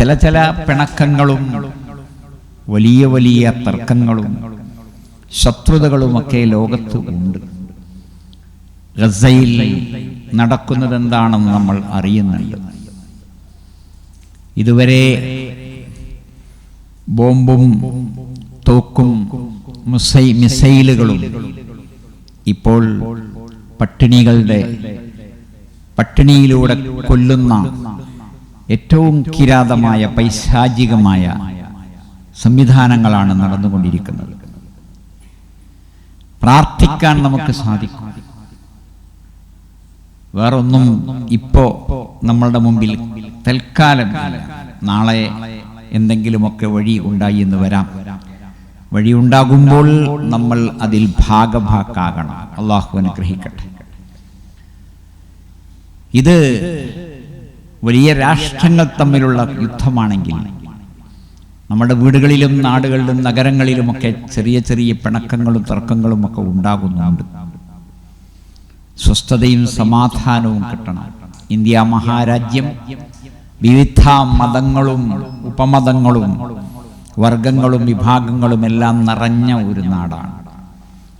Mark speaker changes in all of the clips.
Speaker 1: ചില ചില പിണക്കങ്ങളും വലിയ വലിയ തർക്കങ്ങളും ശത്രുതകളുമൊക്കെ ലോകത്ത് ഉണ്ട്. ഗസയിൽ നടക്കുന്നത് എന്താണെന്ന് നമ്മൾ അറിയുന്നുണ്ട്. ഇതുവരെ ബോംബും തോക്കും മുസൈ മിസൈലുകളും ഇപ്പോൾ പട്ടിണികളുടെ പട്ടിണിയിലൂടെ കൊല്ലുന്ന ഏറ്റവും കിരാതമായ പൈശാചികമായ സംവിധാനങ്ങളാണ് നടന്നുകൊണ്ടിരിക്കുന്നത്. പ്രാർത്ഥിക്കാൻ നമുക്ക് സാധിക്കും. വേറൊന്നും ഇപ്പോ നമ്മളുടെ മുമ്പിൽ തൽക്കാലം നാളെ എന്തെങ്കിലുമൊക്കെ വഴി ഉണ്ടായി എന്ന് വരാം. വഴി ഉണ്ടാകുമ്പോൾ നമ്മൾ അതിൽ ഭാഗഭാക്കാകണം. അള്ളാഹു അനുഗ്രഹിക്കട്ടെ. ഇത് വലിയ രാഷ്ട്രങ്ങൾ തമ്മിലുള്ള യുദ്ധമാണെങ്കിൽ നമ്മുടെ വീടുകളിലും നാടുകളിലും നഗരങ്ങളിലുമൊക്കെ ചെറിയ ചെറിയ പിണക്കങ്ങളും തർക്കങ്ങളും ഒക്കെ ഉണ്ടാകുന്നുണ്ട്. സ്വസ്ഥതയും സമാധാനവും കിട്ടണം. ഇന്ത്യ മഹാരാജ്യം വിവിധ മതങ്ങളും ഉപമതങ്ങളും വർഗങ്ങളും വിഭാഗങ്ങളും എല്ലാം നിറഞ്ഞ ഒരു നാടാണ്.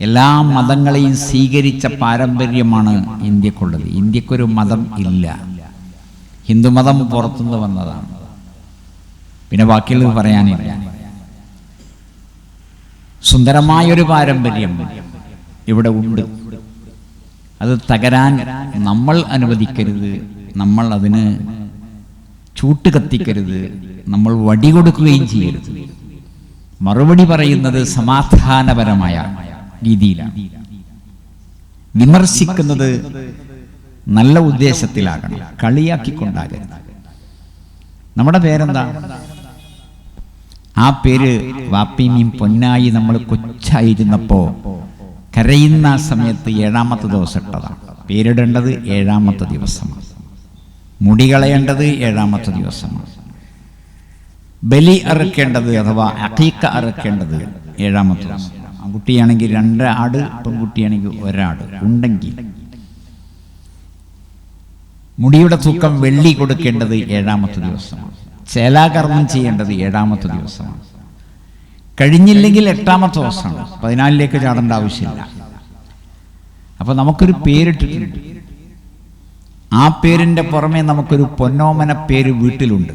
Speaker 1: എല്ലാ മതങ്ങളെയും സ്വീകരിച്ച പാരമ്പര്യമാണ് ഇന്ത്യക്കുള്ളത്. ഇന്ത്യക്കൊരു മതം ഇല്ല. ഹിന്ദുമതം പുറത്തുനിന്ന് വന്നതാണ്. പിന്നെ ബാക്കിയുള്ളത് പറയാനില്ല. സുന്ദരമായൊരു പാരമ്പര്യം ഇവിടെ ഉണ്ട്. അത് തകരാൻ നമ്മൾ അനുവദിക്കരുത് നമ്മൾ അതിന് ചൂട്ട് കത്തിക്കരുത് നമ്മൾ വടി കൊടുക്കുകയും ചെയ്യരുത്. മറുപടി പറയുന്നത് സമാധാനപരമായ രീതിയിലാണ്. വിമർശിക്കുന്നത് നല്ല ഉദ്ദേശത്തിലാകണം. കളിയാക്കിക്കൊണ്ടാകരുത്. നമ്മുടെ പേരെന്താ? ആ പേര് വാപ്പിനിയും പൊന്നായി നമ്മൾ കൊച്ചായിരുന്നപ്പോ കരയുന്ന സമയത്ത് ഏഴാമത്തെ ദിവസം ഇട്ടതാണ്. പേരിടേണ്ടത് ഏഴാമത്തെ ദിവസമാണ്. മുടി കളയേണ്ടത് ഏഴാമത്തെ ദിവസമാണ്. ബലി അറുക്കേണ്ടത് അഥവാ അഖീക്ക അറുക്കേണ്ടത് ഏഴാമത്തെ ദിവസം ആൺകുട്ടിയാണെങ്കിൽ രണ്ട് ആട് പെൺകുട്ടിയാണെങ്കിൽ ഒരാട്. ഉണ്ടെങ്കിൽ മുടിയുടെ തൂക്കം വെള്ളി കൊടുക്കേണ്ടത് ഏഴാമത്തെ ദിവസമാണ്. ചേലാകർമ്മം ചെയ്യേണ്ടത് ഏഴാമത്തെ ദിവസമാണ്. കഴിഞ്ഞില്ലെങ്കിൽ എട്ടാമത്തെ ദിവസമാണ്. പതിനാലിലേക്ക് ചാടേണ്ട ആവശ്യമില്ല. അപ്പോൾ നമുക്കൊരു പേരിട്ടിട്ടുണ്ട്. ആ പേരിന്റെ പുറമെ നമുക്കൊരു പൊന്നോമന പേര് വീട്ടിലുണ്ട്.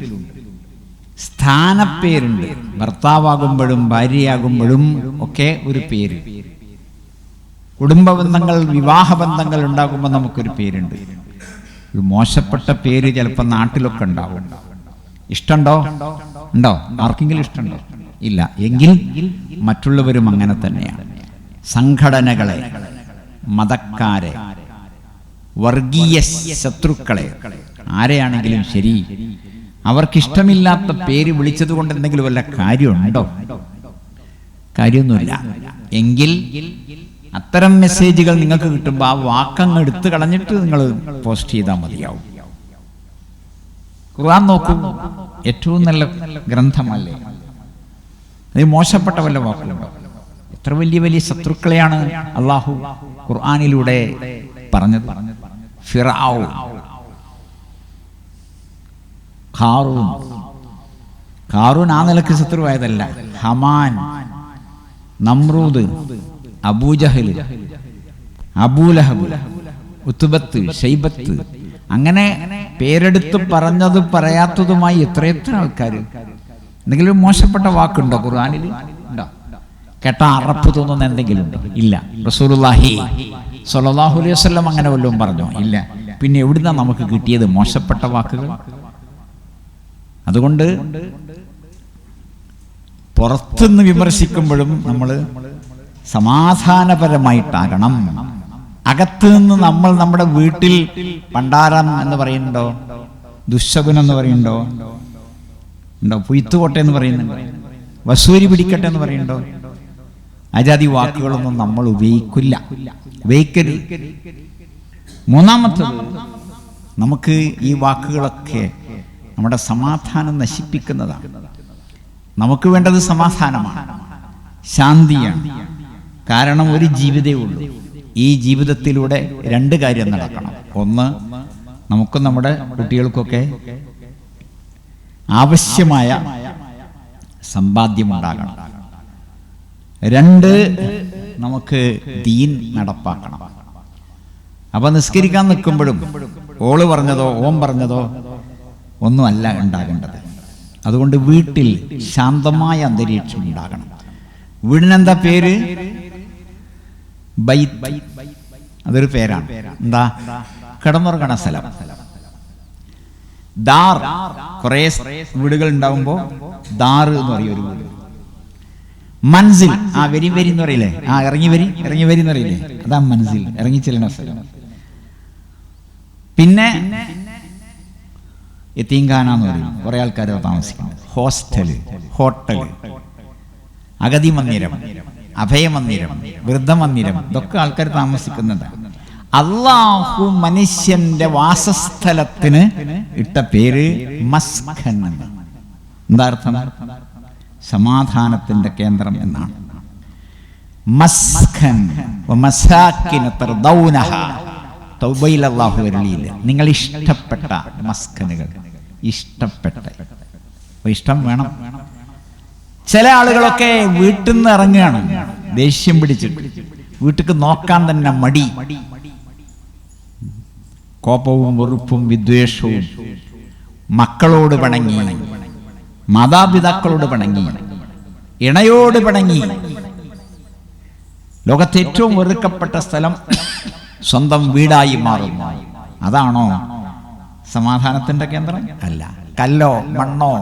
Speaker 1: സ്ഥാനപ്പേരുണ്ട്. ഭർത്താവാകുമ്പോഴും ഭാര്യയാകുമ്പോഴും ഒക്കെ ഒരു പേര്. കുടുംബ ബന്ധങ്ങൾ വിവാഹ ബന്ധങ്ങൾ ഉണ്ടാകുമ്പോൾ നമുക്കൊരു പേരുണ്ട്. ഒരു മോശപ്പെട്ട പേര് ചിലപ്പോൾ നാട്ടിലൊക്കെ ഉണ്ടാവും. ഇഷ്ടമുണ്ടോ ഉണ്ടോ? ആർക്കെങ്കിലും ഇഷ്ടമുണ്ടോ ഇല്ല. എങ്കിൽ മറ്റുള്ളവരും അങ്ങനെ തന്നെയാണ്. സംഘടനകളെ മതക്കാരെ വർഗീയ ശത്രുക്കളെ ആരെയാണെങ്കിലും ശരി അവർക്കിഷ്ടമില്ലാത്ത പേര് വിളിച്ചത് കൊണ്ട് എന്തെങ്കിലും വല്ല കാര്യമുണ്ടോ? കാര്യമൊന്നുമില്ല. എങ്കിൽ അത്തരം മെസ്സേജുകൾ നിങ്ങൾക്ക് കിട്ടുമ്പോൾ ആ വാക്കങ്ങ് എടുത്തു കളഞ്ഞിട്ട് നിങ്ങൾ പോസ്റ്റ് ചെയ്താൽ മതിയാവും. ഖുർആൻ നോക്കൂ ഏറ്റവും നല്ല ഗ്രന്ഥമല്ലേ? അത് മോശപ്പെട്ട വല്ല വാക്കുണ്ടോ? എത്ര വലിയ വലിയ ശത്രുക്കളെയാണ് അള്ളാഹു ഖുർആാനിലൂടെ പറഞ്ഞത്. ഫിറാവു ഖാറൂൻ ഖാറൂൻ ആ നിലയ്ക്ക് ശത്രുവായതല്ല. Haman Nimrod Abu Jahl Abu Lahab Utbah Shaibah അങ്ങനെ പേരെടുത്ത് പറഞ്ഞത് പറയാത്തതുമായി എത്രയെത്ര ആൾക്കാർ. എന്തെങ്കിലും മോശപ്പെട്ട വാക്കുണ്ടോ ഖുർആാനിൽ? ഉണ്ടോ? കേട്ട അറപ്പ് തോന്നുന്ന എന്തെങ്കിലും ഇല്ല. റസൂലുള്ളാഹി സ്വല്ലല്ലാഹു അലൈഹി വസ്ലം അങ്ങനെ വല്ലതും പറഞ്ഞോ? ഇല്ല. പിന്നെ എവിടുന്നാ നമുക്ക് കിട്ടിയത് മോശപ്പെട്ട വാക്കുകൾ? അതുകൊണ്ട് പുറത്തുനിന്ന് വിമർശിക്കുമ്പോഴും നമ്മൾ സമാധാനപരമായിട്ടാകണം. അകത്ത് നിന്ന് നമ്മൾ നമ്മുടെ വീട്ടിൽ പണ്ടാരം എന്ന് പറയുന്നുണ്ടോ? ദുശകുനം എന്ന് പറയുന്നുണ്ടോ? ഉണ്ടോ? പുയ്ത്തുകോട്ടെ എന്ന് പറയുന്നുണ്ടോ? വസൂരി പിടിക്കട്ടെ എന്ന് പറയുന്നുണ്ടോ? അജാതി വാക്കുകളൊന്നും നമ്മൾ ഉപയോഗിക്കില്ല. ഉപയോഗിക്കരുത്. മൂന്നാമത്തത് നമുക്ക് ഈ വാക്കുകളൊക്കെ നമ്മുടെ സമാധാനം നശിപ്പിക്കുന്നതാണ്. നമുക്ക് വേണ്ടത് സമാധാനമാണ്. ശാന്തിയാണ്. കാരണം ഒരു ജീവിതമേ ഉള്ളൂ. ഈ ജീവിതത്തിലൂടെ രണ്ട് കാര്യം നടക്കണം. ഒന്ന് നമുക്കും നമ്മുടെ കുട്ടികൾക്കൊക്കെ ആവശ്യമായ സമ്പാദ്യമുണ്ടാകണം. രണ്ട് നമുക്ക് ദീൻ നടപ്പാക്കണം. അപ്പൊ നിസ്കരിക്കാൻ നിൽക്കുമ്പോഴും ഓൾ പറഞ്ഞതോ ഓം പറഞ്ഞതോ ഒന്നുമല്ല ഉണ്ടാകേണ്ടത്. അതുകൊണ്ട് വീട്ടിൽ ശാന്തമായ അന്തരീക്ഷം ഉണ്ടാകണം. വീടിനെന്താ പേര്? അതൊരു പേരാണ്. എന്താ? കിടന്നുറങ്ങണ സ്ഥലം. ദാർ. കുറെ വീടുകൾ ഉണ്ടാവുമ്പോ ദാർ എന്ന് പറയും ഒരു വീട്. മൻസിൽ. ആ വരി വരി എന്ന് പറയില്ലേ? ആ ഇറങ്ങി വരി ഇറങ്ങി വരി എന്ന് പറയില്ലേ? അതാ മൻസിൽ. ഇറങ്ങി ചെല്ലണ സ്ഥലം. പിന്നെ എത്തീങ്കാന എന്ന് പറയും. കുറെ ആൾക്കാർ താമസിക്കുന്നത് ഹോസ്റ്റൽ. ഹോട്ടൽ. അഗതി മന്ദിരം. അഭയമന്ദിരം വൃദ്ധമന്ദിരം ഇതൊക്കെ ആൾക്കാർ താമസിക്കുന്നത് അള്ളാഹു മനുഷ്യന്റെ വാസസ്ഥലത്തിന് ഇട്ട പേര് മസ്ഖൻ എന്ന് എന്താ അർത്ഥം? സമാധാനത്തിന്റെ കേന്ദ്രം എന്നാണ്. മസ്ഖൻ അള്ളാഹു നിങ്ങൾ ഇഷ്ടപ്പെട്ട മസ്കനുകൾ ഇഷ്ടപ്പെട്ട. ഇഷ്ടം വേണം. ചില ആളുകളൊക്കെ വീട്ടിൽ നിന്ന് ഇറങ്ങുകയാണ്. ദേഷ്യം പിടിച്ചിട്ട്. വീട്ടിക്ക് നോക്കാൻ തന്നെ മടി. കോപവും വെറുപ്പും വിദ്വേഷവും മക്കളോട് പിണങ്ങി മാതാപിതാക്കളോട് പിണങ്ങി ഇണയോട് പിണങ്ങി. ലോകത്തെ ഏറ്റവും വെറുക്കപ്പെട്ട സ്ഥലം സ്വന്തം വീടായി മാറുന്നു അതാണോ സമാധാനത്തിന്റെ കേന്ദ്രം? അല്ല. കല്ലോ മണ്ണോ?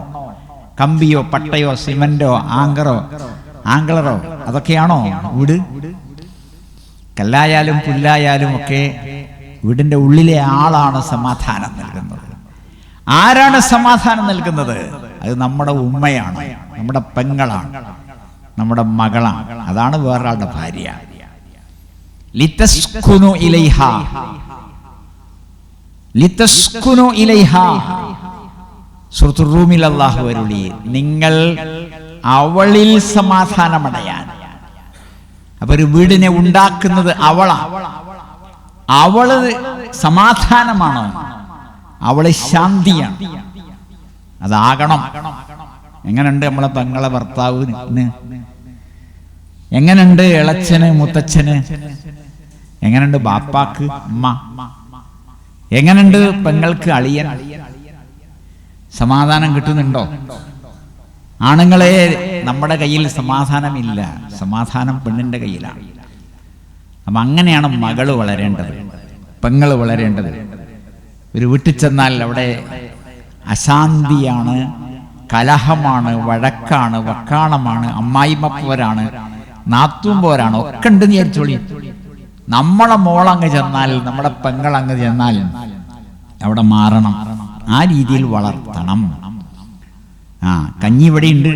Speaker 1: കമ്പിയോ പട്ടയോ സിമെന്റോ ആങ്കറോ ആങ്കളറോ അതൊക്കെയാണോ വീട്? കല്ലായാലും പുല്ലായാലും ഒക്കെ വീടിന്റെ ഉള്ളിലെ ആളാണ് സമാധാനം നൽകുന്നത്. ആരാണ് സമാധാനം നൽകുന്നത്? അത് നമ്മുടെ ഉമ്മയാണ് നമ്മുടെ പെങ്ങളാണ് നമ്മുടെ മകളാണ്. അതാണ് വേറൊരാളുടെ ഭാര്യ. ലിതസ്കുനു ഇലൈഹ. ലിതസ്കുനു ഇലൈഹ. സൂറത്തുർ അള്ളാഹു അരുളി നിങ്ങൾ അവളിൽ സമാധാനമടയാൻ. അപ്പൊ ഒരു വീടിനെ ഉണ്ടാക്കുന്നത് അവളാണ് അവൾ സമാധാനമാണ്? അവൾ ശാന്തിയാണ്. അതാകണം. എങ്ങനെയുണ്ട് നമ്മളെ പെങ്ങളെ ഭർത്താവിന് എങ്ങനെയുണ്ട് ഇളച്ചന് മുത്തച്ഛന്? എങ്ങനെയുണ്ട് ബാപ്പാക്ക് അമ്മ എങ്ങനെയുണ്ട് പെങ്ങൾക്ക് അളിയൻ? സമാധാനം കിട്ടുന്നുണ്ടോ? ആണുങ്ങളെ നമ്മുടെ കയ്യിൽ സമാധാനമില്ല. സമാധാനം പെണ്ണിന്റെ കയ്യിലാണ്. അപ്പം അങ്ങനെയാണ് മകൾ വളരേണ്ടത് പെങ്ങൾ വളരേണ്ടത്. ഒരു വീട്ടിൽ ചെന്നാൽ അവിടെ അശാന്തിയാണ് കലഹമാണ് വഴക്കാണ് വക്കാണമാണ് അമ്മായിമപ്പോരാണ് നാത്തുമ്പോരാണ് ഒക്കെ ഉണ്ട് വിചാരിച്ചോളി. നമ്മളെ മോളങ്ങ് ചെന്നാൽ നമ്മുടെ പെങ്ങൾ പെങ്ങളങ്ങ് ചെന്നാൽ അവിടെ മാറണം. ആ രീതിയിൽ വളർത്തണം. ആ കഞ്ഞി ഇവിടെ ഉണ്ട്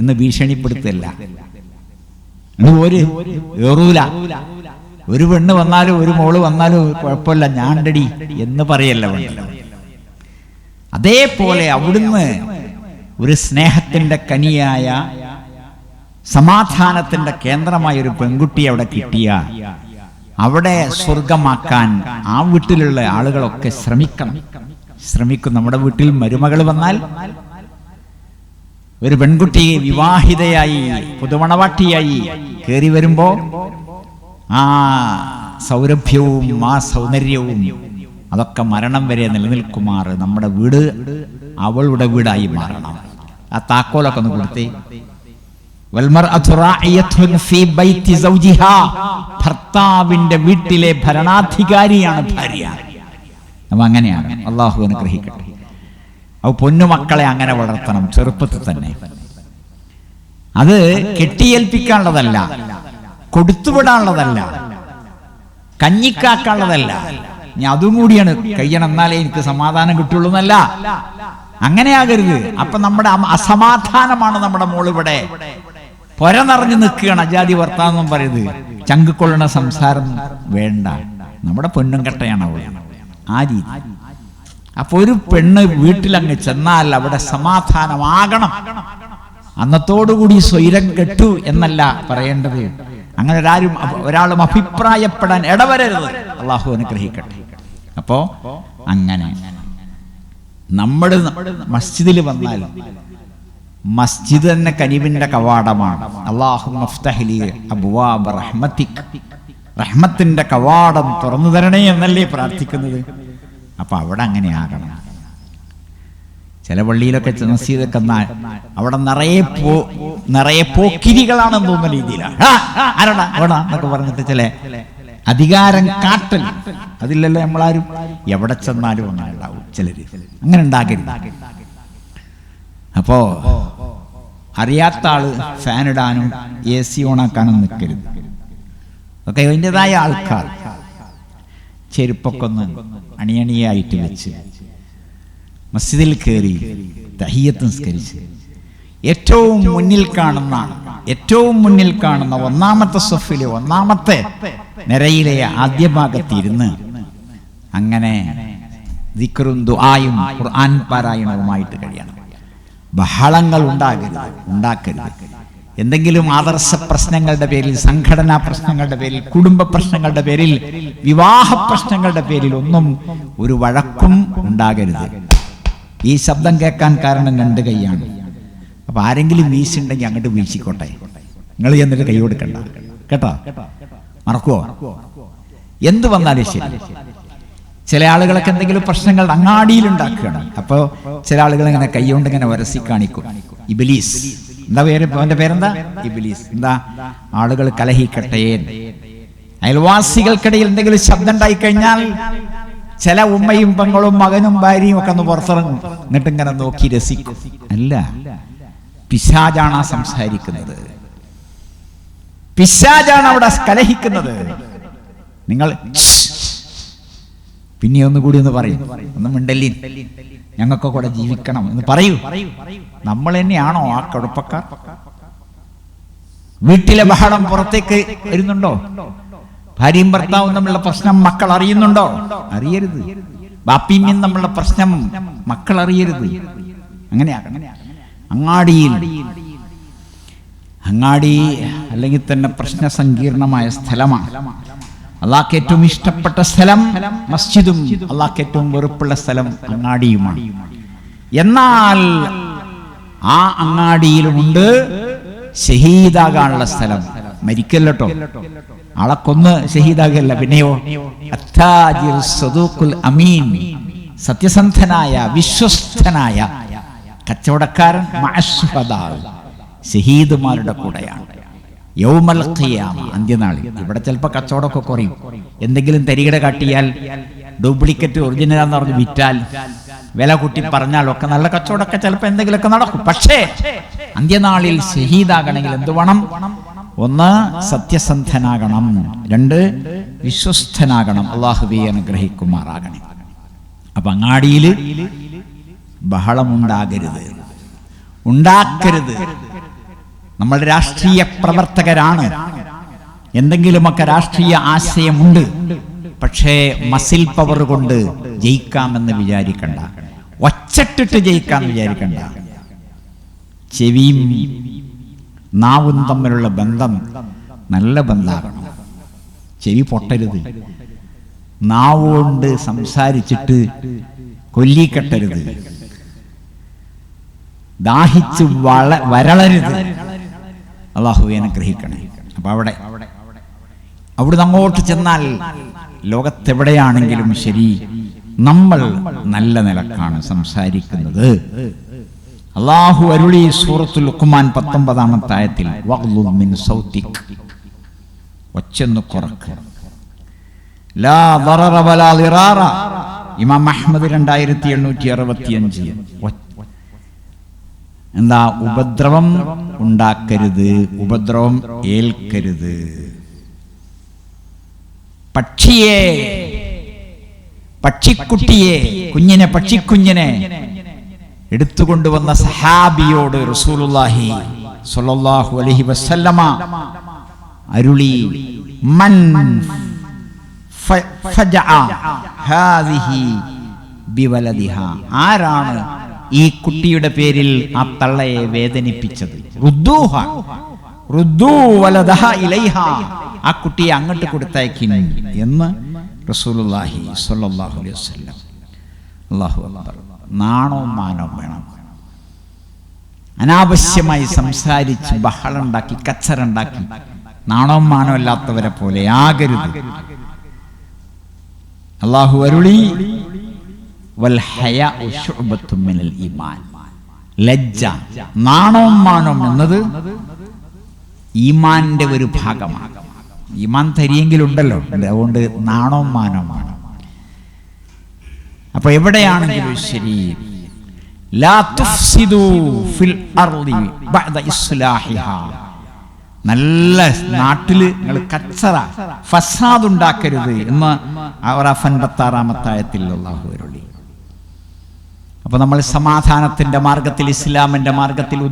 Speaker 1: എന്ന് ഭീഷണിപ്പെടുത്തല്ല. ഒരു ഏറൂല. ഒരു പെണ്ണ് വന്നാലും ഒരു മോൾ വന്നാലും കുഴപ്പമില്ല. ഞാണ്ടടി എന്ന് പറയല്ല അതേപോലെ അവിടുന്ന് ഒരു സ്നേഹത്തിന്റെ കനിയായ സമാധാനത്തിന്റെ കേന്ദ്രമായ ഒരു പെൺകുട്ടി അവിടെ കിട്ടിയ അവിടെ സ്വർഗമാക്കാൻ ആ വീട്ടിലുള്ള ആളുകളൊക്കെ ശ്രമിക്കണം. ശ്രമിക്കും. നമ്മുടെ വീട്ടിൽ മരുമകൾ വന്നാൽ ഒരു പെൺകുട്ടി വിവാഹിതയായി പുതുമണവാട്ടിയായി കയറി വരുമ്പോ ആ സൗരഭ്യവും ആ സൗന്ദര്യവും അതൊക്കെ മരണം വരെ നിലനിൽക്കുമാർ. നമ്മുടെ വീട് അവളുടെ വീടായി മാറണം. ആ താക്കോലൊക്കെ ഒന്ന് കൊടുത്തേ. ഭർത്താവിന്റെ വീട്ടിലെ ഭരണാധികാരിയാണ് ഭാര്യ. അപ്പൊ അങ്ങനെയാണ്. അള്ളാഹു അനുഗ്രഹിക്കട്ടെ. അപ്പൊ പൊന്നുമക്കളെ അങ്ങനെ വളർത്തണം. ചെറുപ്പത്തിൽ തന്നെ. അത് കെട്ടിയേൽപ്പിക്കാനുള്ളതല്ല. കൊടുത്തുവിടാനുള്ളതല്ല. കഞ്ഞിക്കാക്കാനുള്ളതല്ല. ഇനി അതും കൂടിയാണ്. കഴിയണം എന്നാലേ എനിക്ക് സമാധാനം കിട്ടുള്ളൂ എന്നല്ല. അങ്ങനെയാകരുത്. അപ്പൊ നമ്മുടെ അസമാധാനമാണ് നമ്മുടെ മോളിവിടെ പൊര നിറഞ്ഞു നിൽക്കുകയാണ് അജാതി വർത്താനം പറയുന്നത്. ചങ്കുക്കൊള്ളണ സംസാരം വേണ്ട. നമ്മുടെ പൊന്നും കട്ടയാണ് അവൾ ആ രീതി. അപ്പൊ ഒരു പെണ്ണ് വീട്ടിലങ്ങ് ചെന്നാൽ അവിടെ സമാധാനമാകണം. അന്നത്തോടുകൂടി സ്വൈരം കെട്ടു എന്നല്ല പറയേണ്ടത്. അങ്ങനെ ഒരാരും ഒരാളും അഭിപ്രായപ്പെടാൻ ഇടവരരുത്. അള്ളാഹു അനുഗ്രഹിക്കട്ടെ. അപ്പോ അങ്ങനെ നമ്മുടെ മസ്ജിദിൽ വന്നാൽ മസ്ജിദ് തന്നെ കനിവിന്റെ കവാടമാണ്. അള്ളാഹു അബ്വാബ് റഹ്മത്തിക്. റഹ്മത്തിന്റെ കവാടം തുറന്നു തരണേ എന്നല്ലേ പ്രാർത്ഥിക്കുന്നത്? അപ്പൊ അവിടെ അങ്ങനെ ആകണം. ചില പള്ളിയിലൊക്കെ മസ്ജിദൊക്കെ എന്നാൽ അവിടെ നിറയെ പോ നിറയെ പോക്കിരികളാണെന്ന് തോന്നുന്ന രീതിയിലാണ് ആരോടാ? എന്നൊക്കെ പറഞ്ഞിട്ട് ചില അധികാരം കാട്ടൽ. അതില്ലല്ലോ നമ്മളാരും. എവിടെ ചെന്നാലും അങ്ങനെ ഉണ്ടാവും ചിലര്. അങ്ങനെ ഉണ്ടാകരുത്. അപ്പോ അറിയാത്ത ആൾ ഫാൻ ഇടാനും എ സി ഓണാക്കാനും നിൽക്കരുത് ഒക്കെ അതിന്റെതായ ആൾക്കാർ. ചെരുപ്പൊക്കെ അണിയണിയായിട്ട് വെച്ച് മസ്ജിദിൽ കയറി തഹിയത്ത് നിസ്കരിച്ച്. ഏറ്റവും മുന്നിൽ കാണുന്ന ഏറ്റവും മുന്നിൽ കാണുന്ന ഒന്നാമത്തെ സൊഫിലെ ഒന്നാമത്തെ നിരയിലെ ആദ്യ ഭാഗത്തിരുന്ന് അങ്ങനെ ദിക്റും ദുആയും ഖുർആൻ പാരായണവുമായിട്ട് കഴിയണം. ബഹളങ്ങൾ ഉണ്ടാകരുത് ഉണ്ടാക്കരുത്. എന്തെങ്കിലും ആദർശ പ്രശ്നങ്ങളുടെ പേരിൽ സംഘടനാ പ്രശ്നങ്ങളുടെ പേരിൽ കുടുംബ പ്രശ്നങ്ങളുടെ പേരിൽ വിവാഹ പ്രശ്നങ്ങളുടെ പേരിൽ ഒന്നും ഒരു വഴക്കും ഉണ്ടാകരുത്. ഈ ശബ്ദം കേൾക്കാൻ കാരണം രണ്ട് കൈയാണ്. അപ്പൊ ആരെങ്കിലും വീശുണ്ടെങ്കിൽ അങ്ങോട്ട് വീശിക്കോട്ടെ. നിങ്ങൾ എന്നിട്ട് കൈ കൊടുക്കണ്ട. കേട്ടോ? മറക്കുവോ? എന്ത് വന്നാലും ശരി. ചില ആളുകളൊക്കെ എന്തെങ്കിലും പ്രശ്നങ്ങൾ അങ്ങാടിയിൽ ഉണ്ടാക്കുകയാണ്. അപ്പോ ചില ആളുകൾ ഇങ്ങനെ കൈ കൊണ്ട് ഇങ്ങനെ വരസി കാണിക്കും. ഇബിലീസ്. എന്താ പേര്? അവന്റെ പേരെന്താ? ഇബിലീസ്. എന്താ? ആളുകൾ കലഹിക്കട്ടെ. അയൽവാസികൾക്കിടയിൽ എന്തെങ്കിലും ശബ്ദം ഉണ്ടായി കഴിഞ്ഞാൽ ചില ഉമ്മയും പെങ്ങളും മകനും ഭാര്യയും ഒക്കെ ഒന്ന് പുറത്തിറങ്ങും. എന്നിട്ട് ഇങ്ങനെ നോക്കി രസിക്കും. അല്ല. പിശാജാണ് ആ സംസാരിക്കുന്നത്. പിശാജാണ് അവിടെ കലഹിക്കുന്നത്. നിങ്ങൾ പിന്നെ ഒന്നുകൂടി ഒന്ന് പറയും. ഒന്ന് മിണ്ടല്ലി ഞങ്ങൾക്ക് കൂടെ ജീവിക്കണം. എന്ന് പറയൂ. നമ്മൾ തന്നെയാണോ ആ കുഴപ്പക്കാർ വീട്ടിലെ ബഹളം പുറത്തേക്ക് വരുന്നുണ്ടോ? ഭാര്യയും ഭർത്താവും തമ്മിലുള്ള പ്രശ്നം മക്കൾ അറിയുന്നുണ്ടോ? അറിയരുത്. ബാപ്പിയും തമ്മിലുള്ള പ്രശ്നം മക്കൾ അറിയരുത്. അങ്ങനെയാ. അങ്ങാടിയിൽ അങ്ങാടി അല്ലെങ്കിൽ തന്നെ പ്രശ്ന സങ്കീർണമായ സ്ഥലമാണ് അള്ളാഹ്ക്ക് ഏറ്റവും ഇഷ്ടപ്പെട്ട സ്ഥലം മസ്ജിദും അള്ളാഹ്ക്ക് ഏറ്റവും വെറുപ്പുള്ള സ്ഥലം അങ്ങാടിയുമാണ്. എന്നാൽ ആ അങ്ങാടിയിലുമുണ്ട് ഷഹീദാകാനുള്ള സ്ഥലം. മരിക്കല്ലോ ആളെ കൊന്ന് ഷഹീദാകല്ല. പിന്നെയോ? അമീൻ. സത്യസന്ധനായ വിശ്വസ്തനായ കച്ചവടക്കാരൻ ഷഹീദുമാരുടെ കൂടെയാണ്. യൗമൽ ഖിയാമ അന്ത്യനാളിൽ. ഇവിടെ ചിലപ്പോൾ കച്ചവടമൊക്കെ കുറയും. എന്തെങ്കിലും തരികിട കാട്ടിയാൽ ഡ്യൂപ്ലിക്കേറ്റ് ഒറിജിനലാന്ന് പറഞ്ഞ് വിറ്റാൽ വില കൂട്ടി പറഞ്ഞാൽ ഒക്കെ നല്ല കച്ചവടമൊക്കെ ചിലപ്പോൾ എന്തെങ്കിലുമൊക്കെ നടക്കും. പക്ഷേ അന്ത്യനാളിൽ ഷഹീദാകണമെങ്കിൽ എന്ത് വേണം? ഒന്ന് സത്യസന്ധനാകണം. രണ്ട് വിശ്വസ്തനാകണം. അള്ളാഹുബി അനുഗ്രഹിക്കുമാറാകണം. അപ്പൊ അങ്ങാടിയിൽ ബഹളമുണ്ടാകരുത്. ഉണ്ടാക്കരുത്. നമ്മൾ രാഷ്ട്രീയ പ്രവർത്തകരാണ്. എന്തെങ്കിലുമൊക്കെ രാഷ്ട്രീയ ആശയമുണ്ട്. പക്ഷേ മസിൽ പവർ കൊണ്ട് ജയിക്കാമെന്ന് വിചാരിക്കണ്ട. ഒച്ചട്ടിട്ട് ജയിക്കാന്ന് വിചാരിക്കണ്ട. ചെവിയും നാവും തമ്മിലുള്ള ബന്ധം നല്ല ബന്ധമാകണം. ചെവി പൊട്ടരുത്. നാവുകൊണ്ട് സംസാരിച്ചിട്ട് കൊല്ലിക്കെട്ടരുത്. ദാഹിച്ച് വള വരളരുത്. അള്ളാഹുവെ അനുഗ്രഹിക്കണേ അപ്പൊ അവിടെ അവിടുന്ന് അങ്ങോട്ട് ചെന്നാൽ ലോകത്തെവിടെയാണെങ്കിലും ശരി. നമ്മൾ നല്ല നിലക്കാണ് സംസാരിക്കുന്നത്. അള്ളാഹു അരുളി സൂറത്തുൽ ലുഖ്മാൻ പത്തൊമ്പതാമത്തെ ആയത്തിൽ മിൻ സൗത്തിക്. ഒച്ചൊന്ന് കുറക്ക്. ഇമാം അഹ്മദ് രണ്ടായിരത്തി എണ്ണൂറ്റി അറുപത്തി അഞ്ച് എന്താ ഉപദ്രവം ഉണ്ടാക്കരുത് ഉപദ്രവം ഏൽക്കരുത്. പക്ഷിയെ പക്ഷിക്കുട്ടിയെ കുഞ്ഞിനെ പക്ഷിക്കുഞ്ഞിനെ എടുത്തുകൊണ്ടുവന്ന സഹാബിയോട് റസൂലുള്ളാഹി സ്വല്ലല്ലാഹു അലൈഹി വസല്ലമ അരുളി മൻ ആരാണ് ഈ കുട്ടിയുടെ പേരിൽ ആ തള്ളയെ വേദനിപ്പിച്ചത്? ആ കുട്ടിയെ അങ്ങോട്ട് കൊടുത്തയക്കിനെ എന്ന് റസൂലുള്ളാഹി സ്വല്ലല്ലാഹു അലൈഹി വസല്ലം. അല്ലാഹു അക്ബർ. നാണവും മാനവും വേണം. അനാവശ്യമായി സംസാരിച്ച് ബഹളുണ്ടാക്കി കച്ചറുണ്ടാക്കി നാണവും മാനവും ഇല്ലാത്തവരെ പോലെ ആകരുത്. അള്ളാഹു അരുളി ഈമാൻ. ലജ്ജ നാണവും മാനവും എന്നത് ഈമാന്റെ ഒരു ഭാഗമാണ്. ഈമാൻ തരിയെങ്കിലുണ്ടല്ലോ. അതുകൊണ്ട് നാണവും മാനവുമാണ് അപ്പൊ എവിടെയാണെങ്കിലും ശരി. നല്ല നാട്ടിൽ നിങ്ങൾ കച്ചറ ഫസാദ് ഉണ്ടാക്കരുത് എന്ന് അവർ അഫൻപത്താറാമത്തായത്തിൽ അള്ളാഹു അരുളി. അപ്പൊ നമ്മൾ സമാധാനത്തിന്റെ മാർഗത്തിൽ ഇസ്ലാമിന്റെ മാർഗത്തിൽ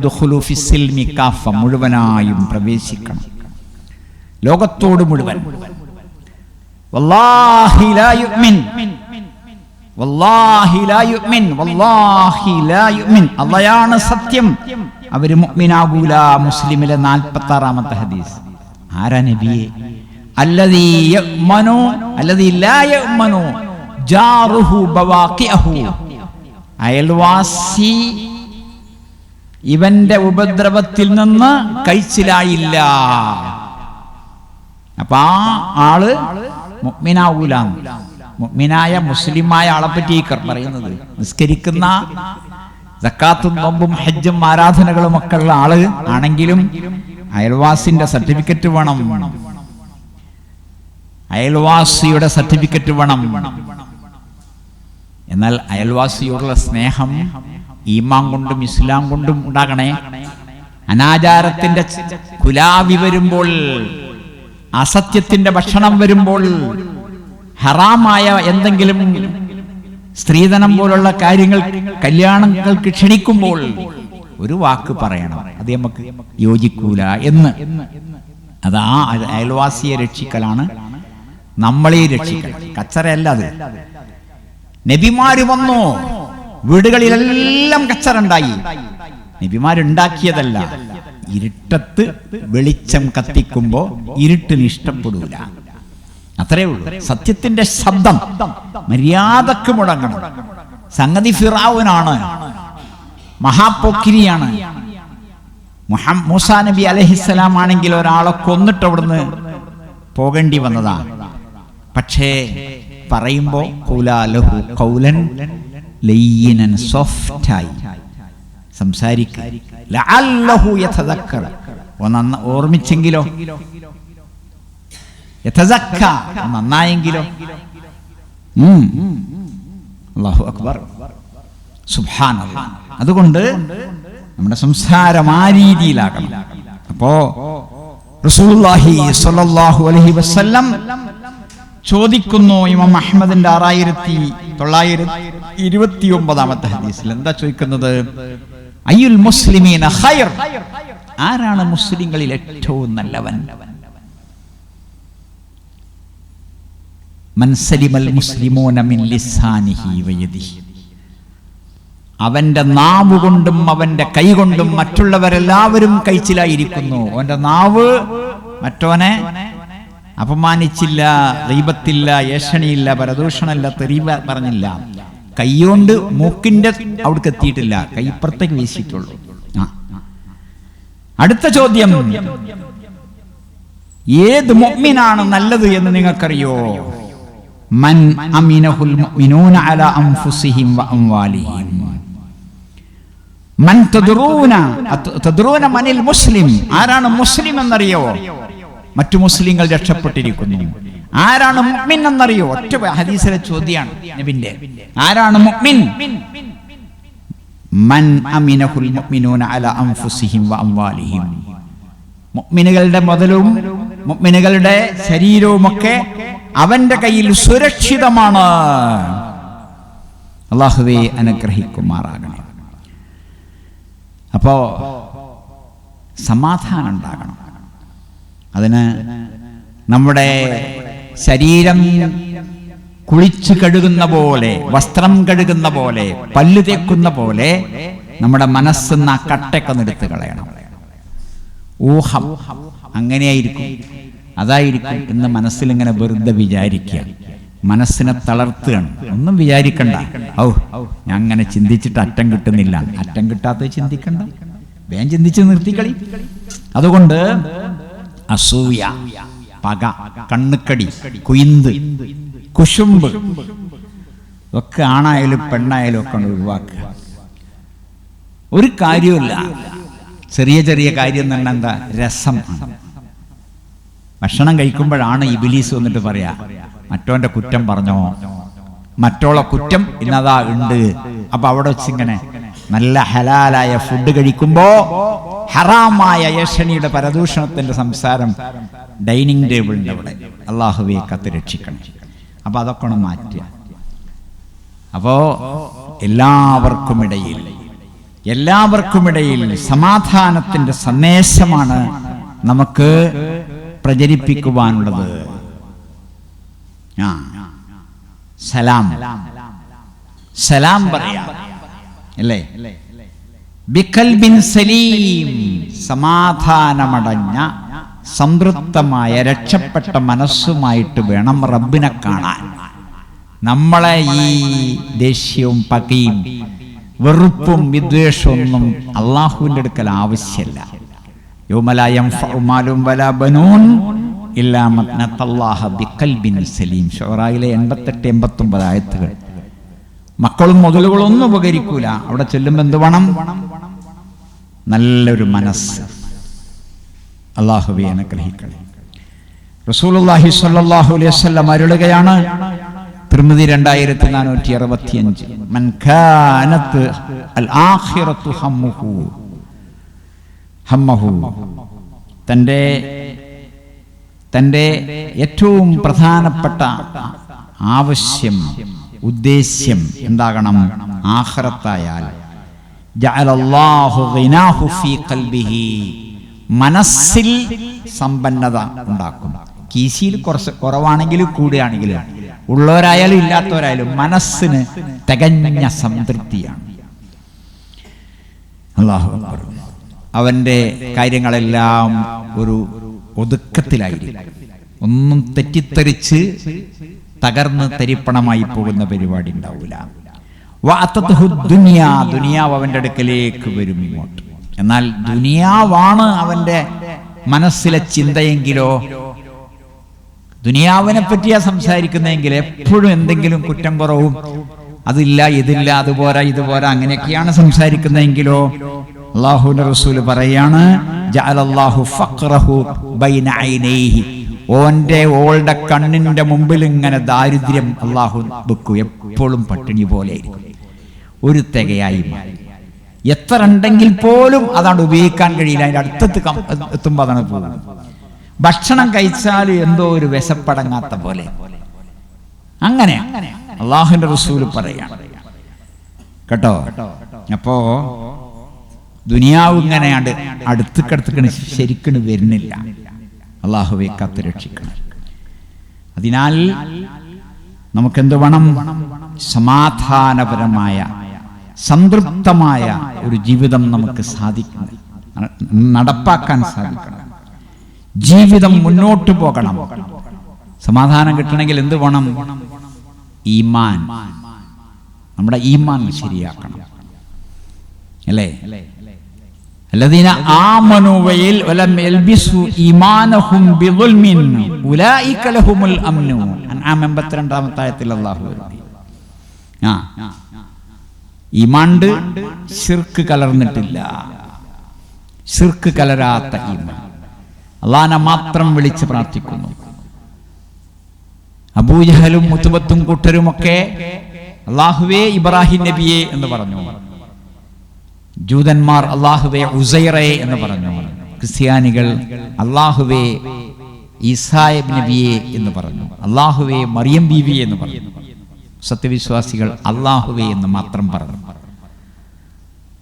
Speaker 1: മുഴുവനായും പ്രവേശിക്കണം. ലോകത്തോട് മുഴുവൻ. അള്ളയാണ് സത്യം. അവർ മുഗ്മിനാകൂല മുസ്ലിമിലെ 46ാമത്തെ ഹദീസ്. ആരാ നബിയെ? അയൽവാസി ഇവന്റെ ഉപദ്രവത്തിൽ നിന്ന് കഴിച്ചിലായില്ല. അപ്പൊ ആ ആൾ മുഗ്മിനാവൂല മുഅ്മിനായ മുസ്ലിമായ ആളെ പറ്റി ഈ പറയുന്നത്. നിസ്കരിക്കുന്ന സക്കാത്തും നോമ്പും ഹജ്ജും ആരാധനകളും ഒക്കെ ഉള്ള ആൾ ആണെങ്കിലും അയൽവാസിന്റെ സർട്ടിഫിക്കറ്റ് വേണം. അയൽവാസിയുടെ സർട്ടിഫിക്കറ്റ് വേണം. എന്നാൽ അയൽവാസിയോടുള്ള സ്നേഹം ഈമാൻ കൊണ്ടും ഇസ്ലാം കൊണ്ടും ഉണ്ടാകണേ. അനാചാരത്തിന്റെ കുലാവി വരുമ്പോൾ അസത്യത്തിന്റെ ഭക്ഷണം വരുമ്പോൾ ഹറാമായ എന്തെങ്കിലും സ്ത്രീധനം പോലുള്ള കാര്യങ്ങൾ കല്യാണങ്ങൾക്ക് ക്ഷണിക്കുമ്പോൾ ഒരു വാക്ക് പറയണം. അത് നമുക്ക് യോജിക്കൂല എന്ന്. അത് ആ അയൽവാസിയെ രക്ഷിക്കലാണ്. നമ്മളെ രക്ഷിക്കൽ കച്ചറയല്ല അത്. നബിമാര് വന്നു? വീടുകളിലെല്ലാം കച്ചറുണ്ടായി നബിമാരുണ്ടാക്കിയതല്ല ഇരുട്ടത്ത് വെളിച്ചം കത്തിക്കുമ്പോൾ ഇരുട്ടിന് ഇഷ്ടപ്പെടൂല. അത്രേ ഉള്ളൂ. സത്യത്തിന്റെ ശബ്ദം മര്യാദയ്ക്ക് മുടങ്ങണം. സംഗതി ഫിറാവുനാണ്. മഹാപൊക്കിരിയാണ്. മുഹം- മൂസാ നബി അലഹിസ്സലാം ആണെങ്കിൽ ഒരാളെ കൊന്നിട്ട് അവിടുന്ന് പോകേണ്ടി വന്നതാണ് പക്ഷേ പറയുമ്പോ സോഫ്റ്റായി സംസാരിക്കുക ലഅല്ലഹു യതദക്കർ ഒന്ന് ഓർമ്മിച്ചെങ്കിലോ? യതസക്ക നന്നായെങ്കിലോ? അല്ലാഹു അക്ബർ. സുബ്ഹാനല്ലാഹ് അതുകൊണ്ട് നമ്മുടെ സംസാരം ആ രീതിയിലാകണം. അപ്പോ റസൂലുള്ളാഹി സ്വല്ലല്ലാഹു അലൈഹി വസല്ലം ചോദിക്കുന്നു ഇമാം അഹ്മദിന്റെ ആറായിരത്തി തൊള്ളായിരത്തി ഇരുപത്തി ഒമ്പതാമത്തെ ഹദീസിൽ. എന്താ ചോദിക്കുന്നത്? അയ്യുൽ മുസ്ലിമീന ഖൈർ. ആരാണ് മുസ്ലിങ്ങളിൽ ഏറ്റവും നല്ലവൻ? മൻസലിമൽ മുസ്ലിമോന മിൻ ലിസാനിഹി വയദിഹി അവന്റെ നാവ് കൊണ്ടും അവന്റെ കൈ കൊണ്ടും മറ്റുള്ളവരെല്ലാവരും കഴിച്ചിലായിരിക്കുന്നു. അവന്റെ നാവ് മറ്റോനെ അപമാനിച്ചില്ല ദൈവത്തില്ല ഏഷണിയില്ല പരദൂഷണമില്ല തെരീവ പറഞ്ഞില്ല. കൈകൊണ്ട് മൂക്കിന്റെ അവിടേക്ക് എത്തിയിട്ടില്ല കൈപ്പുറത്തേക്ക് വീശിയിട്ടുള്ളൂ. അടുത്ത ചോദ്യം. ഏത് മുഅ്മിനാണ് നല്ലത് എന്ന് നിങ്ങൾക്കറിയോ? മൻ അമിനഹുൽ മുഅ്മിനൂന അലാ അൻഫുസിഹിം വ അംവാലിഹിം. മൻ തദ്റൂന തദ്റൂന മനിൽ മുസ്ലിം. ആരാണ് മുസ്ലിം എന്നറിയോ? മറ്റു മുസ്ലിങ്ങൾ രക്ഷപ്പെട്ടിരിക്കുന്നു. ആരാണ് മുഅ്മിൻ എന്നറിയോ? ഒറ്റ ഹദീസിലെ ചോദ്യമാണ് നബിന്റെ ആരാണ് മുഅ്മിൻ? മൻ അമിനഹുൽ മുഅ്മിനൂന അലാ അൻഫുസിഹിം വ അംവാലിഹിം. മുഅ്മിനുകളുടെ മുതലും മുഅ്മിനുകളുടെ ശരീരവും ഒക്കെ അവന്റെ കയ്യിൽ സുരക്ഷിതമാണ്. അള്ളാഹുവെ അനുഗ്രഹിക്കുമാറാകണം. അപ്പോ സമാധാനം ഉണ്ടാകണം. അതിന് നമ്മുടെ ശരീരം കുളിച്ചു കഴുകുന്ന പോലെ വസ്ത്രം കഴുകുന്ന പോലെ പല്ല് തേക്കുന്ന പോലെ നമ്മുടെ മനസ്സെന്ന ആ കട്ടയൊക്കെ ഒന്ന് കളയണം. ഊഹം അങ്ങനെയായിരിക്കും. അതായിരിക്കും എന്ന് മനസ്സിൽ ഇങ്ങനെ വെറുതെ വിചാരിക്കുക. മനസ്സിനെ തളർത്തുകയാണ്. ഒന്നും വിചാരിക്കണ്ട. ഔ ഞാൻ അങ്ങനെ ചിന്തിച്ചിട്ട് അറ്റം കിട്ടുന്നില്ല. അറ്റം കിട്ടാത്ത ചിന്തിക്കണ്ട. വേഗം ചിന്തിച്ച് നിർത്തിക്കളി. അതുകൊണ്ട് അസൂയ പക കണ്ണുക്കടി കുയിന്ത് കുശുമ്പ്. ഒക്കെ ആണായാലും പെണ്ണായാലും ഒക്കെ ഒഴിവാക്കുക. ഒരു കാര്യമില്ല ചെറിയ ചെറിയ കാര്യം തന്നെ എന്താ? രസം. ഭക്ഷണം കഴിക്കുമ്പോഴാണ് ഇബിലീസ് വന്നിട്ട് പറയാ മറ്റോന്റെ കുറ്റം പറഞ്ഞോ? മറ്റോളെ കുറ്റം ഇന്നതാ ഉണ്ട്. അപ്പൊ അവിടെ വെച്ച് ഇങ്ങനെ നല്ല ഹലാലായ ഫുഡ് കഴിക്കുമ്പോ ഹറാമായ യേശണിയുടെ പരദൂഷണത്തിന്റെ സംസാരം ഡൈനിങ് ടേബിളിന്റെ അവിടെ. അള്ളാഹുവെ കത്ത് രക്ഷിക്കണം. അപ്പൊ അതൊക്കെ ഒന്ന് മാറ്റുക. അപ്പോ എല്ലാവർക്കും ഇടയിൽ സമാധാനത്തിന്റെ സന്ദേശമാണ് നമുക്ക് പ്രചരിപ്പിക്കുവാനുള്ളത്. ആ സലാം. സലാം പറയാം. അല്ലേ? ബിക്കൽബിൻ സലീം സമാധാനമടഞ്ഞ സംതൃപ്തമായ രക്ഷപ്പെട്ട മനസ്സുമായിട്ട് വേണം റബ്ബിനെ കാണാൻ. നമ്മളെ ഈ ദേഷ്യവും പകയും വെറുപ്പും വിദ്വേഷവും ഒന്നും അള്ളാഹുവിന്റെ അടുക്കൽ ആവശ്യമില്ല യോമലായം ഫഉമാലും വല ബനൂൻ ബിഖൽബിൻ സലീം. ഷോറായിലെ എൺപത്തെട്ട് എൺപത്തൊമ്പത് ആയത്തുകൾ. മക്കളും മുതലുകളും ഒന്നും ഉപകരിക്കൂല. അവിടെ ചെല്ലുമ്പോൾ എന്ത് വേണം? നല്ലൊരു മനസ്സ്. അള്ളാഹുബി അനുഗ്രഹിക്കണേ. റസൂലുള്ളാഹി സ്വല്ലല്ലാഹു അലൈഹി അരുളുകയാണ്. തിരുമതി രണ്ടായിരത്തി നാനൂറ്റി അറുപത്തി അഞ്ച് മൻഖാനത്ത് ഹമ്മുഹു. ഹമ്മഹു. തന്റെ തന്റെ ഏറ്റവും പ്രധാനപ്പെട്ട ആവശ്യം ഉദ്ദേശ്യം എന്താകണം ആഹ്റത്തായാൽ. മനസ്സിൽ സമ്പന്നത ഉണ്ടാക്കും. കീശിയിൽ കുറച്ച് കുറവാണെങ്കിലും കൂടുകയാണെങ്കിലും ഉള്ളവരായാലും ഇല്ലാത്തവരായാലും മനസ്സിന് തികഞ്ഞ സംതൃപ്തിയാണ്. അള്ളാഹു അവന്റെ കാര്യങ്ങളെല്ലാം ഒരു ഒതുക്കത്തിലായിരിക്കും. ഒന്നും തെറ്റിത്തെറിച്ച് തകർന്ന് തരിപ്പണമായി പോകുന്ന പരിപാടി ഉണ്ടാവില്ല ദുനിയാ ദുനിയാവ് അവന്റെ അടുക്കലേക്ക് വരും ഇങ്ങോട്ട്. എന്നാൽ ദുനിയാവാണ് അവന്റെ മനസ്സിലെ ചിന്തയെങ്കിലോ ദുനിയാവിനെ പറ്റിയാ സംസാരിക്കുന്നതെങ്കിൽ എപ്പോഴും എന്തെങ്കിലും കുറ്റം കുറവും അതില്ല ഇതില്ല അതുപോരാ ഇതുപോരാ അങ്ങനെയൊക്കെയാണ് സംസാരിക്കുന്നതെങ്കിലോ അള്ളാഹുവിന്റെ റസൂൽ പറയാണ് ജഅലല്ലാഹു ഫഖ്റഹു ബൈന ഐനൈഹി. ഓന്റെ ഓളുടെ കണ്ണിന്റെ മുമ്പിൽ ഇങ്ങനെ ദാരിദ്ര്യം അള്ളാഹു വെക്കും. എപ്പോഴും പട്ടിണി പോലെ ഒരു തികയായി. എത്ര ഉണ്ടെങ്കിൽ പോലും അതാണ് ഉപയോഗിക്കാൻ കഴിയില്ല. അതിന്റെ അടുത്തെത്ത് എത്തുമ്പോൾ അതാണ് പോകുന്നത്. ഭക്ഷണം കഴിച്ചാൽ എന്തോ ഒരു വിശപ്പടങ്ങാത്ത പോലെ. അങ്ങനെ അള്ളാഹുന്റെ റസൂൽ പറയാണ്. കേട്ടോ? അപ്പോ ദുനിയാവ് ഇങ്ങനെ അടുത്ത് അടുത്തുക്കടുത്തുക്കണ് ശരിക്കണ് വരുന്നില്ല. അള്ളാഹുവെ കാത്ത് രക്ഷിക്കണം അതിനാൽ നമുക്കെന്ത് വേണം സമാധാനപരമായ സംതൃപ്തമായ ഒരു ജീവിതം നമുക്ക് സാധിക്കണം. നടപ്പാക്കാൻ സാധിക്കണം. ജീവിതം മുന്നോട്ട് പോകണം. സമാധാനം കിട്ടണമെങ്കിൽ എന്ത് വേണം ഈമാൻ. നമ്മുടെ ഈമാൻ ശരിയാക്കണം. അല്ലേ? الذين آمنوا ويل- ولم يلبسوا إيمانهم بظلم أولئك لهم الأمن അൻആം 82 ആയത്തിൽ അല്ലാഹു പറയുന്നു. ആ ഈമാണ്ട് ശിർക്ക് കലർന്നിട്ടില്ല ശിർക്ക് കലരാത്ത ഈമാൻ അള്ളാനെ മാത്രം വിളിച്ച് പ്രാർത്ഥിക്കുന്നു അബൂജഹലും മുത്തുബത്തും കൂട്ടരുമൊക്കെ അള്ളാഹുവേ ഇബ്രാഹിം നബിയെ എന്ന് പറഞ്ഞു ജൂതന്മാർ അള്ളാഹുവെ ഉസൈറെ എന്ന് പറഞ്ഞു. ക്രിസ്ത്യാനികൾ അള്ളാഹുവെ ഈസായബ് നബിയെ എന്ന് പറഞ്ഞു. അള്ളാഹുവെ മറിയം ബീവി എന്ന് പറഞ്ഞു. സത്യവിശ്വാസികൾ അള്ളാഹുവെ എന്ന് മാത്രം പറഞ്ഞു.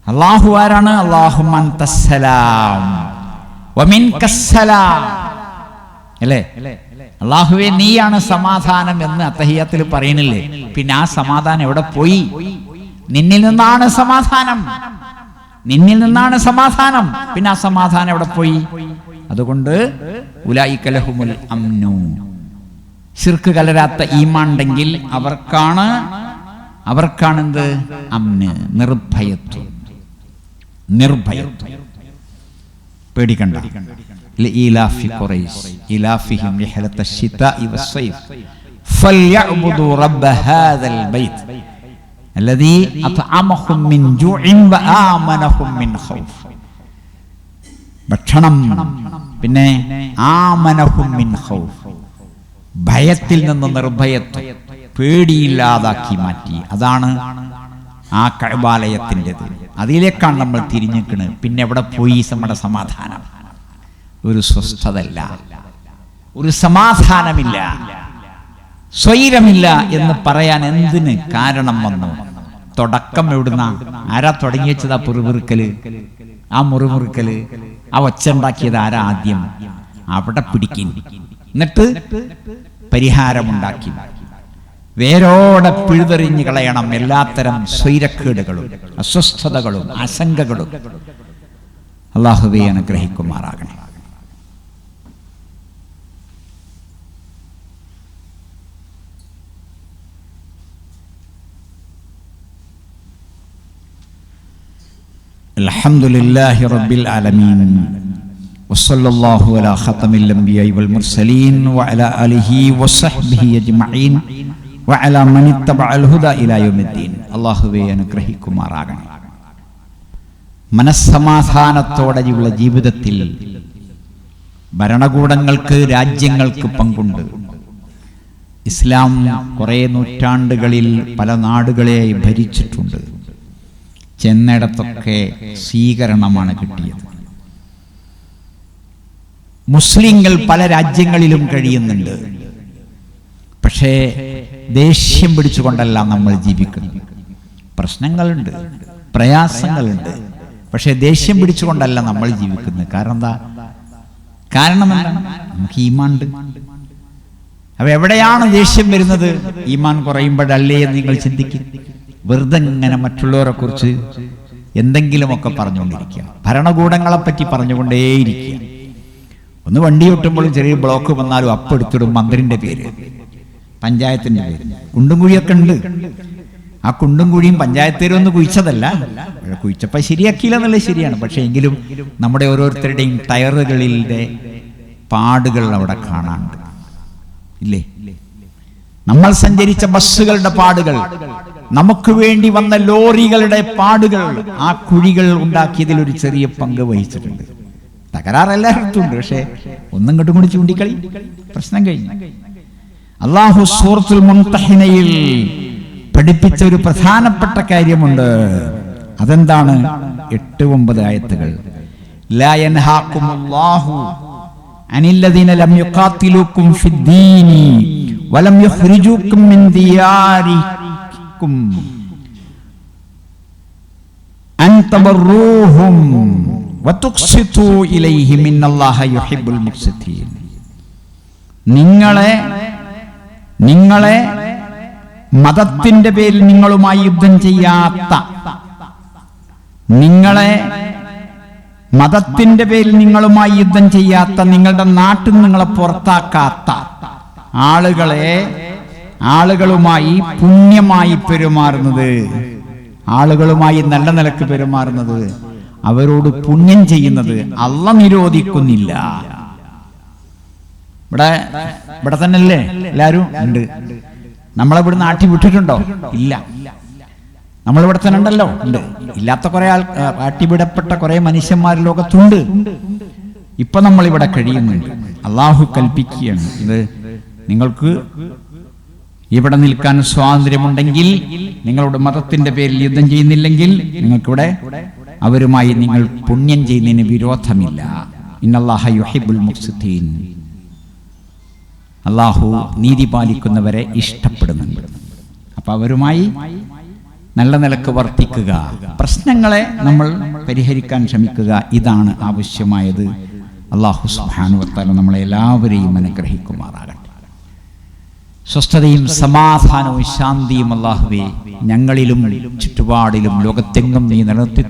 Speaker 1: അള്ളാഹു ആരാണ്? അള്ളാഹു അല്ലേ? അള്ളാഹുവെ നീയാണ് സമാധാനം എന്ന് അത്തഹിയത്തിൽ പറയണില്ലേ പിന്നെ ആ സമാധാനം എവിടെ പോയി? നിന്നിൽ നിന്നാണ് സമാധാനം. നിന്നിൽ നിന്നാണ് സമാധാനം. പിന്നെ ആ സമാധാനം എവിടെ പോയി? അതുകൊണ്ട് ഉലായിക്കലഹുമുൽ അമ്നു ശിർക്ക് കലരാത്ത ഈമാണ്ടെങ്കിൽ അവർക്കാണ് അവർക്കാണെന്ത്? അമ്ന് നിർഭയത്വം. നിർഭയത്വം. പേടിക്കണ്ട. ഇലാഫി ഖുറൈസ് ഇലാഫിഹിം വസ്സൈഫ് റബ്ബ ബൈത്ത്. ഭക്ഷണം പിന്നെ ഭയത്തിൽ നിന്ന് നിർഭയത്വം. പേടിയില്ലാതാക്കി മാറ്റി. അതാണ് ആ കഴബാലയത്തിന്റെത്. അതിലേക്കാണ് നമ്മൾ തിരിഞ്ഞിക്കണ് പിന്നെ എവിടെ പോയി? നമ്മുടെ സമാധാനം. ഒരു സ്വസ്ഥതല്ല ഒരു സമാധാനമില്ല. സ്വൈരമില്ല എന്ന് പറയാൻ എന്തിന് കാരണം വന്നു? തുടക്കം എവിടുന്ന? ആരാ തുടങ്ങി വെച്ചത് ആ പുറുപിറുക്കൽ ആ മുറിമുറുക്കൽ ആ ഒച്ച ഉണ്ടാക്കിയത് ആരാ ആദ്യം? അവിടെ പിടിക്കും. എന്നിട്ട് പരിഹാരമുണ്ടാക്കി. വേരോടെ പിഴുതെറിഞ്ഞു കളയണം എല്ലാത്തരം സ്വൈരക്കേടുകളും അസ്വസ്ഥതകളും ആശങ്കകളും. അള്ളാഹുവെ അനുഗ്രഹിക്കുമാറാകണേ. الحمد لله رب العالمين وصلى الله على ختم الأنبياء والمرسلين وعلى آله وصحبه أجمعين وعلى من اتبع الهدى إلى يوم الدين الله അനുഗ്രഹിക്കുമാറാകണം മനസ്സമാധാനത്തോടെയുള്ള ജീവിതത്തിൽ ഭരണകൂടങ്ങൾക്ക് രാജ്യങ്ങൾക്ക് പങ്കുണ്ട് ഇസ്ലാം കുറേ നൂറ്റാണ്ടുകളിൽ പല നാടുകളെ ഭരിച്ചിട്ടുണ്ട് ചെന്നിടത്തൊക്കെ സ്വീകരണമാണ് കിട്ടിയത്. മുസ്ലിങ്ങൾ പല രാജ്യങ്ങളിലും കഴിയുന്നുണ്ട്. പക്ഷേ ദേഷ്യം പിടിച്ചുകൊണ്ടല്ല നമ്മൾ ജീവിക്കുന്നത്. പ്രശ്നങ്ങളുണ്ട് പ്രയാസങ്ങളുണ്ട്. പക്ഷേ ദേഷ്യം പിടിച്ചുകൊണ്ടല്ല നമ്മൾ ജീവിക്കുന്നത്. കാരണം എന്താ കാരണം എന്താണ് നമുക്ക് ഈമാണ്ട് അപ്പൊ എവിടെയാണ് ദേഷ്യം വരുന്നത്? ഈമാൻ കുറയുമ്പോഴല്ലേ എന്ന് നിങ്ങൾ ചിന്തിക്കും. വെറുതെ ഇങ്ങനെ മറ്റുള്ളവരെ കുറിച്ച് എന്തെങ്കിലുമൊക്കെ പറഞ്ഞുകൊണ്ടിരിക്കുക. ഭരണകൂടങ്ങളെ പറ്റി പറഞ്ഞുകൊണ്ടേയിരിക്കുക. ഒന്ന് വണ്ടി ഒട്ടുമ്പോഴും ചെറിയ ബ്ലോക്ക് വന്നാലും അപ്പെടുത്തിടും മന്ത്രിന്റെ പേര്. പഞ്ചായത്തിന്റെ പേര്. കുണ്ടും കുഴിയൊക്കെ ഉണ്ട്. ആ കുണ്ടും കുഴിയും പഞ്ചായത്തേരൊന്നും കുഴിച്ചതല്ല. കുഴിച്ചപ്പോ ശരിയാക്കിയില്ല എന്നുള്ളത് ശരിയാണ്. പക്ഷേ എങ്കിലും നമ്മുടെ ഓരോരുത്തരുടെയും ടയറുകളിലെ പാടുകൾ അവിടെ കാണാനുണ്ട്. ഇല്ലേ? നമ്മൾ സഞ്ചരിച്ച ബസ്സുകളുടെ പാടുകൾ. നമുക്ക് വേണ്ടി വന്ന ലോറികളുടെ പാടുകൾ ആ കുഴികൾ ഉണ്ടാക്കിയതിൽ ഒരു ചെറിയ പങ്ക് വഹിച്ചിട്ടുണ്ട്. തകരാറ് പക്ഷേ ഒന്നും ഇങ്ങോട്ടും കൂടി ചൂണ്ടിക്കളി. പ്രശ്നം കഴിഞ്ഞു. അള്ളാഹു സൂറത്തുൽ മുൻതഹിനയിൽ പഠിപ്പിച്ച ഒരു പ്രധാനപ്പെട്ട കാര്യമുണ്ട്. അതെന്താണ്? എട്ട് ഒമ്പത് ആയത്തുകൾ. മുഖ്സിതീൻ. നിങ്ങളെ നിങ്ങളെ മതത്തിന്റെ പേരിൽ നിങ്ങളുമായി യുദ്ധം ചെയ്യാത്ത നിങ്ങളെ മതത്തിന്റെ പേരിൽ നിങ്ങളുമായി യുദ്ധം ചെയ്യാത്ത നിങ്ങളുടെ നാട്ടിൽ നിങ്ങളെ പുറത്താക്കാത്ത ആളുകളെ ആളുകളുമായി പുണ്യമായി പെരുമാറുന്നത്. ആളുകളുമായി നല്ല നിലയ്ക്ക് പെരുമാറുന്നത്. അവരോട് പുണ്യം ചെയ്യുന്നത് അല്ല നിരോധിക്കുന്നില്ല. ഇവിടെ ഇവിടെ തന്നെ അല്ലേ എല്ലാരും? ഉണ്ട്. നമ്മളെ നമ്മളിവിടെ നാട്ടി വിട്ടിട്ടുണ്ടോ? ഇല്ല. നമ്മളിവിടെ തന്നെ ഉണ്ടല്ലോ? ഉണ്ട്. ഇല്ലാത്ത കുറെ ആൾ ആട്ടിവിടപ്പെട്ട കുറെ മനുഷ്യന്മാർ ലോകത്തുണ്ട്. ഇപ്പൊ നമ്മൾ ഇവിടെ കഴിയുന്നുണ്ട്. അള്ളാഹു കൽപ്പിക്കുകയാണ്. ഇത് നിങ്ങൾക്ക് ഇവിടെ നിൽക്കാൻ സ്വാതന്ത്ര്യമുണ്ടെങ്കിൽ നിങ്ങളുടെ മതത്തിന്റെ പേരിൽ യുദ്ധം ചെയ്യുന്നില്ലെങ്കിൽ നിങ്ങൾക്കിവിടെ അവരുമായി നിങ്ങൾ പുണ്യം ചെയ്യുന്നതിന് വിരോധമില്ല. ഇന്നല്ലാഹ യുഹിബുൽ അള്ളാഹു നീതി പാലിക്കുന്നവരെ ഇഷ്ടപ്പെടുന്നുണ്ട്. അപ്പൊ അവരുമായി നല്ല നിലയ്ക്ക് വർത്തിക്കുക. പ്രശ്നങ്ങളെ നമ്മൾ പരിഹരിക്കാൻ ശ്രമിക്കുക. ഇതാണ് ആവശ്യമായത്. അള്ളാഹു സുഹാനുവർത്താലും നമ്മളെ എല്ലാവരെയും അനുഗ്രഹിക്കുമാറാകട്ടെ. സ്വസ്ഥതയും സമാധാനവും ശാന്തിയും അള്ളാഹുവേ ഞങ്ങളിലും ചുറ്റുപാടിലും ലോകത്തെങ്ങും നീ നിലനിർത്തി